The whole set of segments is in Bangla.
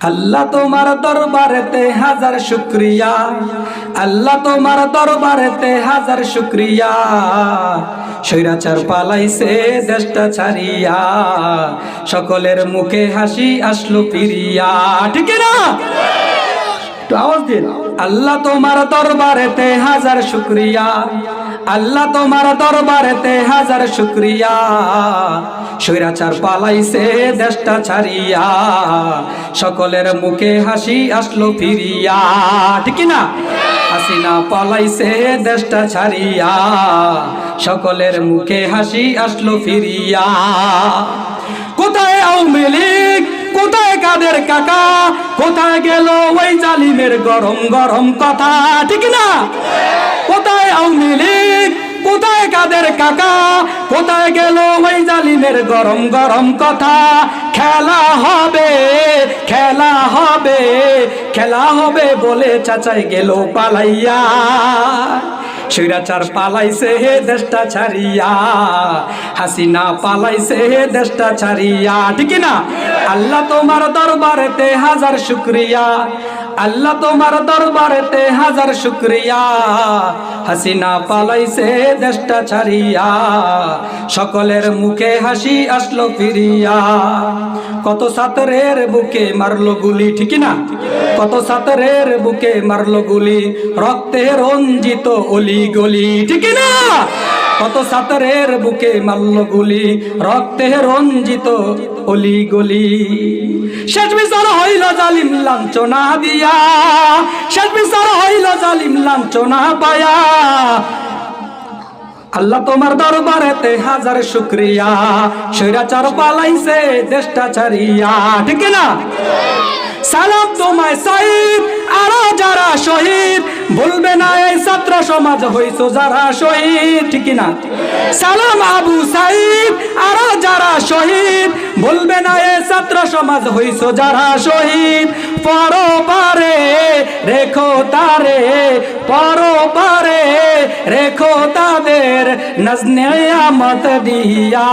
আল্লাহ তোমার দরবারেতে হাজার শুক্রিয়া। আল্লাহ তোমার দরবারেতে হাজার শুক্রিয়া। স্বৈরাচার পালাইছে দেশটা ছাড়িয়া। সকলের মুখে হাসি আসলো ফিরিয়া। ঠিক না একটু আওয়াজ দিন। আল্লাহ তোমার দরবারেতে হাজার শুক্রিয়া। আল্লাহ তোমার দরবারেতে হাজার শুক্রিয়া। স্বৈরাচার পালাইছে দেশটা ছাড়িয়া। সকলের মুখে হাসি আসলো ফিরিয়া। ঠিক না? হাসিনা পালাইছে দেশটা ছাড়িয়া। সকলের মুখে হাসি আসলো ফিরিয়া। কোথায় কোথায় কাদের কাকা, কোথায় গেল ওই জালিমের গরম গরম কথা? ঠিক না? কোথায় আওয়ামী লীগ? কোথায় কাদের কাকা? কোথায় গেল ওই জালিমের গরম গরম কথা? খেলা হবে খেলা হবে খেলা হবে বলে চাচাই গেল পালাইয়া। স্বৈরাচার পালাইছে হে দেশটা ছাড়িয়া, হাসিনা পালাইছে হে দেশটা ছাড়িয়া। ঠিক না? আল্লাহ তোমার দরবারেতে হাজার শুক্রিয়া। আল্লাহ তোমার দরবারেতে হাজার শুক্রিয়া। হাসিনা পালাইছে দেশটা ছাড়িয়া। সকলের মুখে হাসি আসলো ফিরিয়া। কত সাতরের বুকে মারলো গুলি, ঠিক না? কত সাতরের বুকে মারলো গুলি, রক্তে রঞ্জিত অলি গলি, ঠিক না? কত সাতরের বুকে মারল গুলি, রক্তে রঞ্জিত অলি গলি। শেষ বিচার হইল জালিম লাঞ্ছনা দিয়া, শেষ বিচার হইল জালিম লাঞ্ছনা পায়া। আল্লাহ তোমার দরবারেতে হাজার শুক্রিয়া, স্বৈরাচার পালাইছে দেশটা ছাড়িয়া, ঠিক না সালাম তোমায় সাহিব আরও যারা শহীদ, বলবে না এই ছাত্র সমাজ হইছো যারা শহীদ, ঠিক না সালাম আবু সাহিব আরও যারা শহীদ, বলবে না এই ছাত্র সমাজ হইছো যারা শহীদ পর পারে রেখো তারে পর পারে রেখো তাদের নজনে আমত দিয়া।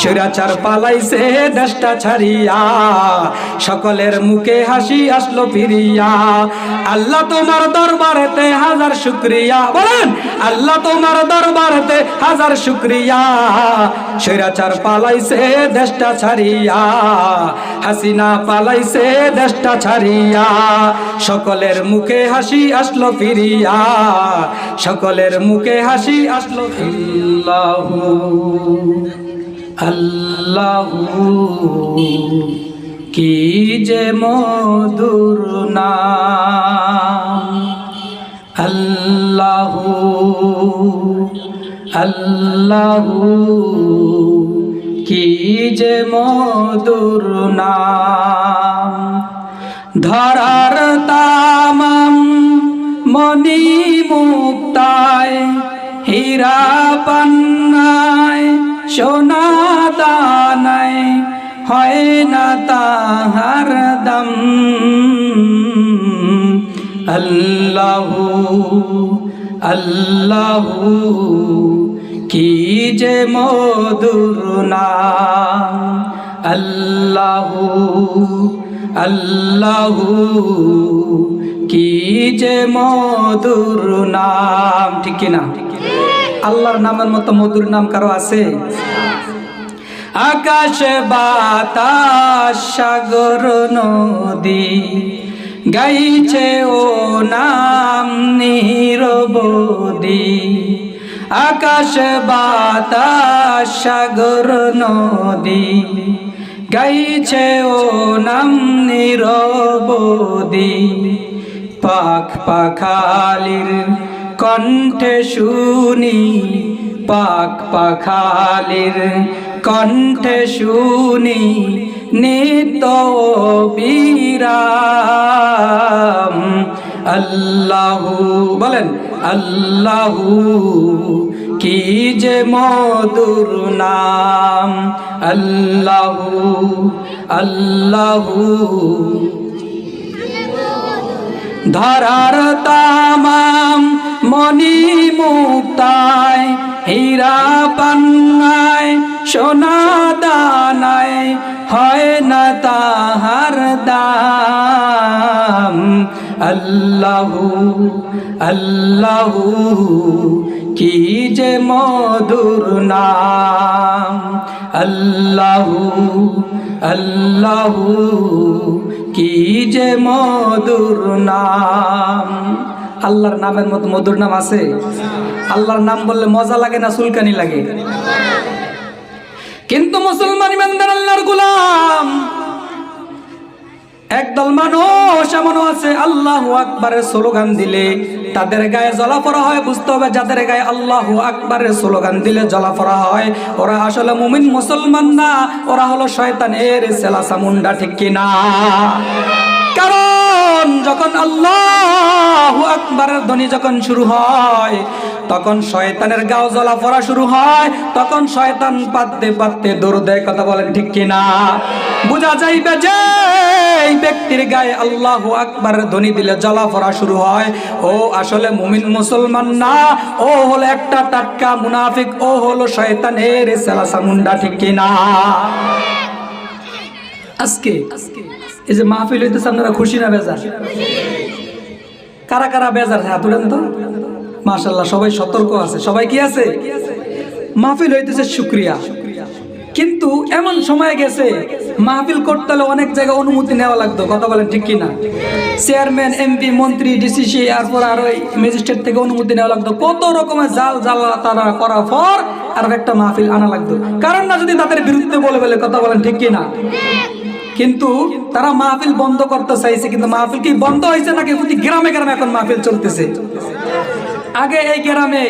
স্বৈরাচার পালাইছে, দেশটা ছাড়িয়া, সকলের মুখে হাসি আসলো ফিরিয়া। আল্লাহ তোমার দরবারেতে হাজার শুক্রিয়া, বলেন, আল্লাহ তোমার দরবারেতে হাজার শুক্রিয়া। স্বৈরাচার পালাইছে, দেশটা ছাড়িয়া, হাসিনা পালাইছে দেশটা ছাড়িয়া। সকলের মুখে হাসি আসলো ফিরিয়া। সকলের মুখে হাসি আসলো ফিল্লাহু আল্লাহু, কি যে মধুর নাম। আল্লাহু আল্লাহু, কি যে মধুর নাম। ধরার তামাম মনি মুক্তায়, হীরা পান্নায়, সোনা দানায়, হয় না তাহার দম। আল্লাহু আল্লাহু, কি যে মধুর নাম। আল্লাহু আল্লাহু, কি যে মধুর নাম, ঠিক কিনা আল্লাহর নামের মতো মধুর নাম কারও আছে? আকাশ, বাতাস, সাগর, নদী, গাইছে ও নাম নিরবদি আকাশ, বাতাস, সাগর, নদী গাইছে ও নাম নিরবদি পাখ পাখালির কণ্ঠে শুনি। পাক পাখালির কণ্ঠে শুনি। নিত বিরাম আল্লাহু, বলেন, আল্লাহু কি যে মধুর নাম? আল্লাহু আল্লাহু। ধরার তামাম মনি মুক্তায়, হীরা পান্নায়, সোনা দানায়, হয় না তাহার দাম? আল্লাহু আল্লাহু, কি যে মধুর নাম? আল্লাহু আল্লাহু, কি যে মধুর নাম? আল্লাহর নামের মতো মধুর নাম আছে? আল্লাহর নাম বললে মজা লাগে না সুলকানি লাগে? কিন্তু মুসলমান ইমানদার আল্লাহর গুলাম। একদল মানুষ এমনও আছে, আল্লাহ আকবারের স্লোগান দিলে তাদের গায়ে জলাফরা হয়, বুঝতে হবে যাদের গায়ে আল্লাহ আকবারের স্লোগান দিলে জলাফরা হয়। ওরা আসলে মুমিন মুসলমান না, ওরা হলো শয়তানের সেলাসা মুন্ডা, ঠিক কিনা? যখন আল্লাহ আকবারের ধ্বনি যখন শুরু হয়, তখন শয়তানের গাও জ্বলা পড়া শুরু হয়, তখন শয়তান পাততে পাততে দৌড় দেয় কথা বলেন ঠিক কিনা? বোঝা যাইবে যে এই ব্যক্তির গায়ে আল্লাহ আকবারের ধ্বনি দিলে জ্বলা পড়া শুরু হয়। ও আসলে মুমিন মুসলমান না, ও হলো একটা টাটকা মুনাফিক, ও হলো শয়তানের সেলাসা মুন্ডা ঠিক কিনা? আজকে আজকে এই যে মাহফিল হইতেছে, আপনারা খুশি না বেজার? কারা কারা বেজার? হ্যাঁ তুলেন তো। মাশাল্লাহ সবাই সতর্ক আছে। সবাই কি আছে? মাহফিল হইতেছে শুক্রিয়া। কিন্তু এমন সময় গেছে, মাহফিল করতে হলে অনেক জায়গায় অনুমতি নেওয়া লাগতো। কথা বলেন ঠিক কিনা? চেয়ারম্যান, এমপি, মন্ত্রী, ডিসিসি, এরপর আর ওই ম্যাজিস্ট্রেট থেকে অনুমতি নেওয়া লাগতো। কত রকমের জাল জ্বালা তারা করার পর আর একটা মাহফিল আনা লাগতো। কারণ না যদি তাদের বিরুদ্ধে বলে বলে, কথা বলেন ঠিক কিনা? কিন্তু তারা মাহফিল বন্ধ করতে চাইছে, কিন্তু মাহফিল কি বন্ধ হয়েছে নাকি প্রতি গ্রামে গ্রামে এখন মাহফিল চলতেছে? আগে এই গ্রামে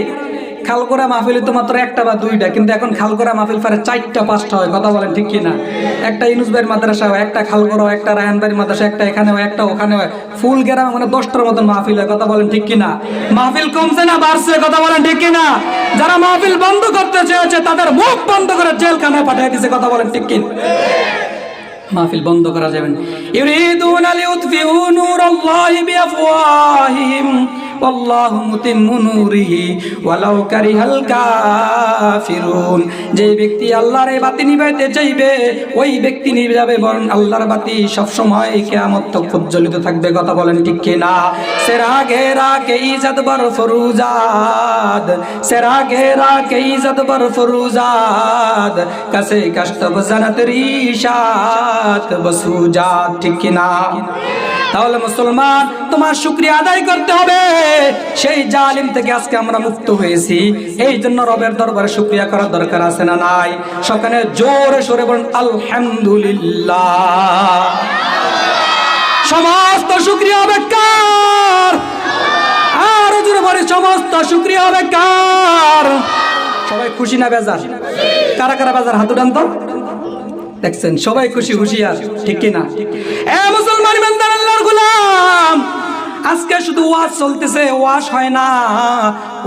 খালকোরা মাহফিল তো মাত্র একটা বা দুইটা, কিন্তু এখন খালকোরা মাহফিল পারে চারটা, পাঁচটা হয়, কথা বলেন ঠিক কিনা? একটা ইনুসবাইয়ের মাদ্রাসা হয়, একটা খালকোরা হয়, একটা রায়নবাড়ির মাদ্রাসা, একটা এখানে হয়, একটা ওখানে হয়। ফুল গ্রামে মানে দশটার মতন মাহফিল হয়, কথা বলেন ঠিক কিনা? মাহফিল কমছে না, বাড়ছে, কথা বলেন ঠিক কিনা? যারা মাহফিল বন্ধ করতে চেয়েছে, তাদের মুখ বন্ধ করে জেলখানায় পাঠিয়ে দিছে, কথা বলেন ঠিক কিনা? মাহফিল বন্ধ করা যাবে না। ইউরিদুন লিউতফিউ নূরাল্লাহি বিআফওয়াহিহিম। ওয়াল্লাহু মুতিম্মু নূরিহি ওয়ালাউ কারিহাল কাফিরুন। যে ব্যক্তি আল্লাহর এই বাতি নিভাইতে চাইবে, ওই ব্যক্তি নিভে যাবে বরং আল্লাহর বাতি সব সময় কিয়ামত তক প্রজ্বলিত থাকবে। কথা বলেন ঠিক কি না সেরা ঘেরা কে ইজ্জত বর ফরুজাদ। সেরা ঘেরা কে ইজ্জত বর ফরুজাদ। কাছে কষ্ট বজানত রিশাত বসুজাত, ঠিক কি না তাহলে মুসলমান, তোমার শুক্রিয়া আদায় করতে হবে। সেই জালিম থেকে আজকে আমরা মুক্ত হয়েছি। এই জন্য রবের দরবারে শুক্রিয়া করার দরকার আছে না নাই? সকালে জোরে সরে বলুন, আলহামদুলিল্লাহ। সমস্ত শুক্রিয়া হবে কার আর জোরে বলে, সমস্ত শুক্রিয়া হবে কার সবাই খুশি না বেজার? কারা কারা বেজার? হাত উঠান তো। দেখছেন, সবাই খুশি, হুশিয়ার, ঠিক কিনা? ওয়াজ চলতেছে ওয়াশ হয় না।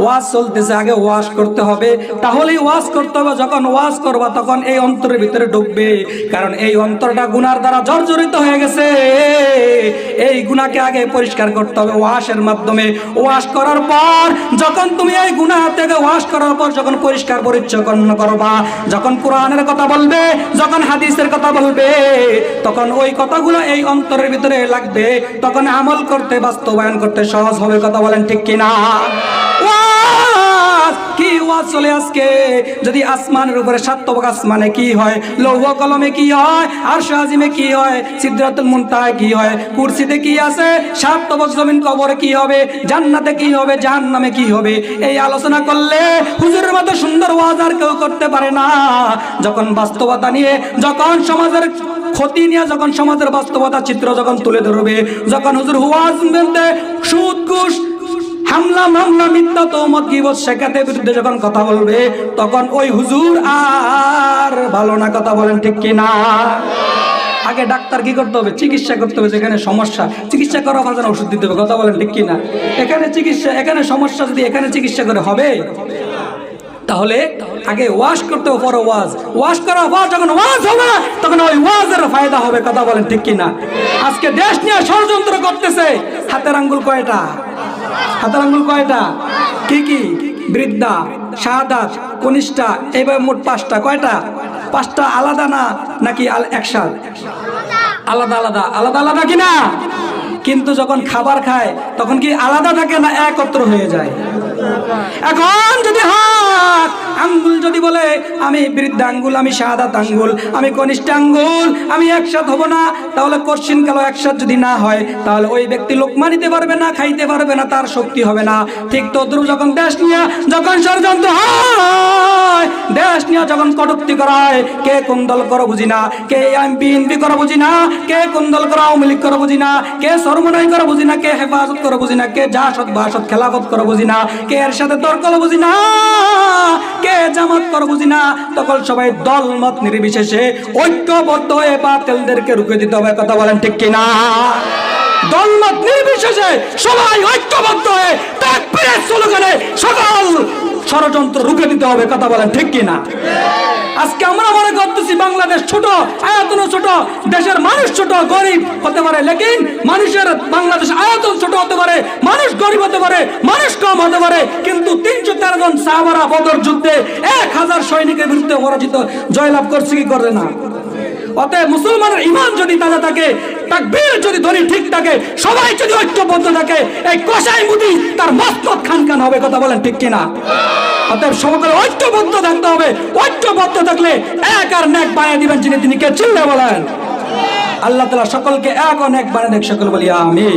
ওয়াজ চলতেছে, আগে ওয়াশ করতে হবে। তাহলেই ওয়াজ করতে হবে, যখন ওয়াজ করবা তখন এই অন্তরের ভিতরে ঢুকবে। কারণ এই অন্তরটা গুনার দ্বারা জর্জরিত হয়ে গেছে। এই গুনাকে আগে পরিষ্কার করতে হবে ওয়াশের মাধ্যমে। ওয়াশ করার পর, যখন তুমি এই গুনাহ থেকে ওয়াশ করার পর যখন পরিষ্কার পরিচ্ছন্ন করবা, যখন কোরআনের কথা বলবে, যখন হাদিসের কথা বলবে, তখন ওই কথাগুলো এই অন্তরের ভিতরে লাগবে। তখন আমল করতে, বাস্তবায়ন করতে সহজ হবে কথা বলেন ঠিক কিনা? কি ওয়াজ চলে আজকে? যদি আসমানের উপরে সাতবক আসমানে কি হয়? লৌহ কলমে কি হয়? আর শাহিমে কি হয়? সিদ্ধাতুল মুনতায় কি হয়? কুরসিতে কি আছে? সাতবক জমিন কবরে কি হবে? জান্নাতে কি হবে? জাহান্নামে কি হবে? এই আলোচনা করলে হুজুরের মতো সুন্দর ওয়াজ আর কেউ করতে পারে না। যখন বাস্তবতা নিয়ে, যখন সমাজের ক্ষতি নিয়ে যখন সমাজের বাস্তবতা, চিত্র যখন তুলে ধরবে, যখন হুজুর ওয়াজ বলতে, সুদ হামলা, মামলা, মিথ্যা তহমত, গিবত শেখাতে বিরুদ্ধে যখন কথা বলবে, তখন ওই হুজুর আর ভালো না কথা বলেন ঠিক কি না? আগে ডাক্তার কি করতে হবে? চিকিৎসা করতে হবে, যেখানে সমস্যা। চিকিৎসা করা যেন ওষুধ দিতে হবে, কথা বলেন ঠিক কি না? এখানে চিকিৎসা, এখানে সমস্যা যদি এখানে চিকিৎসা করে, হবে? তাহলে আগে ওয়াশ করতে পরে ওয়াজ। ওয়াশ করার পর যখন ওয়াজ হবে, তখন ওই ওয়াজের ফায়দা হবে, কথা বলেন ঠিক কিনা? আজকে দেশ নিয়ে ষড়যন্ত্র করতেছে। হাতের আঙ্গুল কয়টা? হাতের আঙ্গুল কয়টা? কি কি? বৃদ্ধা, শাহাদাত, কনিষ্ঠা, এইভাবে মোট পাঁচটা। কয়টা? পাঁচটা আলাদা না, নাকি একসাথ? আলাদা আলাদা। আলাদা আলাদা কিনা কিন্তু যখন খাবার খায়, তখন কি আলাদা থাকে না, একত্র হয়ে যায়? এখন যদি আঙ্গুল যদি বলে, আমি বৃদ্ধ আঙ্গুল আমি শাহাদাত আঙ্গুল আমি কনিষ্ঠ আঙ্গুল আমি একসাথ হব না, তাহলে কশিন কালো একসাথ যদি না হয়, তাহলে ওই ব্যক্তি লোকমা নিতে পারবে না, খাইতে পারবে না, তার শক্তি হবে না। ঠিক তো তদ্রুপ যখন দেশ নিয়ে, যখন ষড়যন্ত্র হয়, দেশ নিয়ে যখন কটুক্তি করা হয়, কে কোন দল করো বুঝি না, কে বিএনপি করো বুঝি না, কে কোন দল করো আওয়ামী লীগ করো বুঝি না, কে সর্বনয় করো বুঝি না, কে হেফাজত করো বুঝি না, কে জাসদ বাসদ খেলাফত করো বুঝি না, কে এর সাথে তর্ক বুঝি না, কে জামাত করো বুঝি না? তখন সবাই দল মত নির্বিশেষে ঐক্যবদ্ধ হয়ে বাতিলদেরকে রুখে দিতে হবে। কথা বলেন ঠিক কিনা? দলমত নির্বিশেষে সবাই ঐক্যবদ্ধ হয়ে তাকবীরের স্লোগানে সকল ষড়যন্ত্র রুখে দিতে হবে। কথা বলেন ঠিক কিনা? আজকে আমরা মনে করতেছি বাংলাদেশ ছোট আয়তন ছোট, দেশের মানুষ ছোট, গরিব হতে পারে। লেকিন মানুষের বাংলাদেশ আয়তন ছোট হতে পারে, মানুষ গরিব হতে পারে, মানুষ কম হতে পারে। কিন্তু তিনশো তেরো জন সাহাবারা বদর যুদ্ধে এক হাজার সৈনিকের বিরুদ্ধে পরাজিত। জয়লাভ করছে কি করে না? অতএব মুসলমানের ইমান যদি তাজা থাকে তাকবীর যদি ধ্বনি ঠিক থাকে, সবাই যদি ঐক্যবদ্ধ থাকে, এই কষাই মুদি তার মস্তক খানখান খান হবে, কথা বলেন ঠিক কিনা? অতএব সকলে ঐক্যবদ্ধ থাকতে হবে। ঐক্যবদ্ধ থাকলে এক আর নেক বানিয়ে দিবেন যিনি, তিনি কে? চিল্লে বলেন। আল্লাহ তালা সকলকে এক অনেক নেক বানিয়ে দেখ সকল বলি আমি